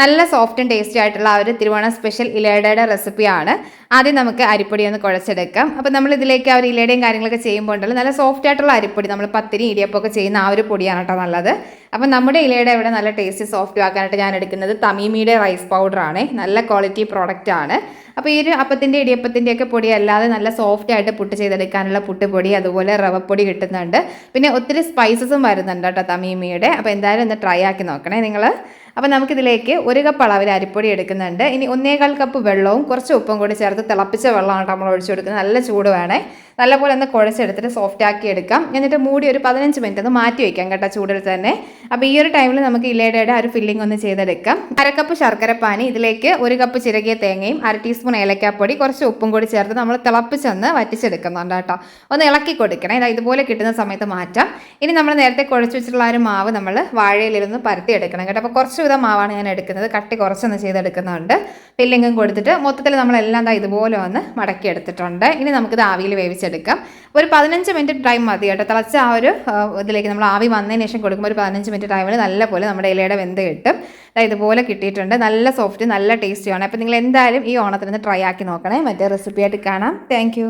നല്ല സോഫ്റ്റും ടേസ്റ്റി ആയിട്ടുള്ള ആ ഒരു തിരുവോണം സ്പെഷ്യൽ ഇലയുടെ റെസിപ്പിയാണ് ആദ്യം നമുക്ക് അരിപ്പൊടി ഒന്ന് കുഴച്ചെടുക്കാം. അപ്പോൾ നമ്മൾ ഇതിലേക്ക് ആ ഒരു ഇലയുടെയും കാര്യങ്ങളൊക്കെ ചെയ്യുമ്പോൾ ഉണ്ടല്ലോ നല്ല സോഫ്റ്റ് ആയിട്ടുള്ള അരിപ്പൊടി നമ്മൾ പത്തിരി ഇടിയപ്പമൊക്കെ ചെയ്യുന്ന ആ ഒരു പൊടിയാണ് കേട്ടോ നല്ലത്. അപ്പോൾ നമ്മുടെ ഇലയുടെ ഇവിടെ നല്ല ടേസ്റ്റി സോഫ്റ്റ് ആക്കാനായിട്ട് ഞാൻ എടുക്കുന്നത് തമീമിയുടെ റൈസ് പൗഡറാണ് നല്ല ക്വാളിറ്റി പ്രോഡക്റ്റ് ആണ്. അപ്പോൾ ഈ ഒരു അപ്പത്തിന്റെ ഇടിയപ്പത്തിന്റെ ഒക്കെ പൊടി അല്ലാതെ നല്ല സോഫ്റ്റ് ആയിട്ട് പുട്ട് ചെയ്തെടുക്കാനുള്ള പുട്ടുപൊടി അതുപോലെ റവപ്പൊടി കിട്ടുന്നുണ്ട്. പിന്നെ ഒത്തിരി സ്പൈസസും വരുന്നുണ്ട് കേട്ടോ തമീമിയുടെ. അപ്പോൾ എന്തായാലും ഒന്ന് ട്രൈ ആക്കി നോക്കണേ നിങ്ങൾ അപ്പോൾ നമുക്കിതിലേക്ക് ഒരു കപ്പ് അളവിൽ അരിപ്പൊടി എടുക്കുന്നുണ്ട്. ഇനി ഒന്നേകാൽ കപ്പ് വെള്ളവും കുറച്ച് ഉപ്പും കൂടി ചേർത്ത് തിളപ്പിച്ച വെള്ളമാണ് നമ്മൾ ഒഴിച്ചു കൊടുക്കുന്നത്. നല്ല ചൂട് വേണേ. നല്ലപോലെ ഒന്ന് കുഴച്ചെടുത്തിട്ട് സോഫ്റ്റ് ആക്കി എടുക്കാം. എന്നിട്ട് മൂടി ഒരു പതിനഞ്ച് മിനിറ്റ് ഒന്ന് മാറ്റി വയ്ക്കാം കേട്ടോ ചൂടിൽ തന്നെ. അപ്പോൾ ഈ ഒരു ടൈമിൽ നമുക്ക് ഇലയുടെ ഒരു ഫില്ലിംഗ് ഒന്ന് ചെയ്തെടുക്കാം. അരക്കപ്പ് ശർക്കര പാനി ഇതിലേക്ക് ഒരു കപ്പ് ചിരകിയ തേങ്ങയും അര ടീസ്പൂൺ ഏലക്കാപ്പൊടി കുറച്ച് ഉപ്പും കൂടി ചേർത്ത് നമ്മൾ തിളപ്പിച്ചൊന്ന് വറ്റിച്ചെടുക്കുന്നുണ്ട് കേട്ടോ. ഒന്ന് ഇളക്കി കൊടുക്കണം. ഇതാ ഇതുപോലെ കിട്ടുന്ന സമയത്ത് മാറ്റാം. ഇനി നമ്മൾ നേരത്തെ കുഴച്ച് വെച്ചിട്ടുള്ള ഒരു മാവ് നമ്മൾ വാഴയിലിരുന്ന് പരത്തി എടുക്കണം കേട്ടോ. അപ്പോൾ കുറച്ച് വിധം മാവാണ് ഞാൻ എടുക്കുന്നത്. കട്ടി കുറച്ചൊന്ന് ചെയ്തെടുക്കുന്നുണ്ട്. ഫില്ലിങ്ങും കൊടുത്തിട്ട് മൊത്തത്തിൽ നമ്മളെല്ലാം ദാ ഇതുപോലെ ഒന്ന് മടക്കി എടുത്തിട്ടുണ്ട്. ഇനി നമുക്കിത് ആവിയിൽ വേവിച്ചെടുക്കാം. ഒരു പതിനഞ്ച് മിനിറ്റ് ടൈം മതി കേട്ടോ. തിളച്ച ആ ഒരു ഇതിലേക്ക് നമ്മൾ ആവി വന്നതിന് ശേഷം കൊടുക്കുമ്പോൾ ഒരു പതിനഞ്ച് മിനിറ്റ് ടൈമിൽ നല്ലപോലെ നമ്മുടെ ഇലയുടെ വെന്ത് കിട്ടും. ദാ ഇതുപോലെ കിട്ടിയിട്ടുണ്ട്. നല്ല സോഫ്റ്റ് നല്ല ടേസ്റ്റിയാണ് അപ്പോൾ നിങ്ങൾ എന്തായാലും ഈ ഓണത്തിന് ട്രൈ ആക്കി നോക്കണേ. മറ്റേ റെസിപ്പി ആയിട്ട് കാണാം. താങ്ക്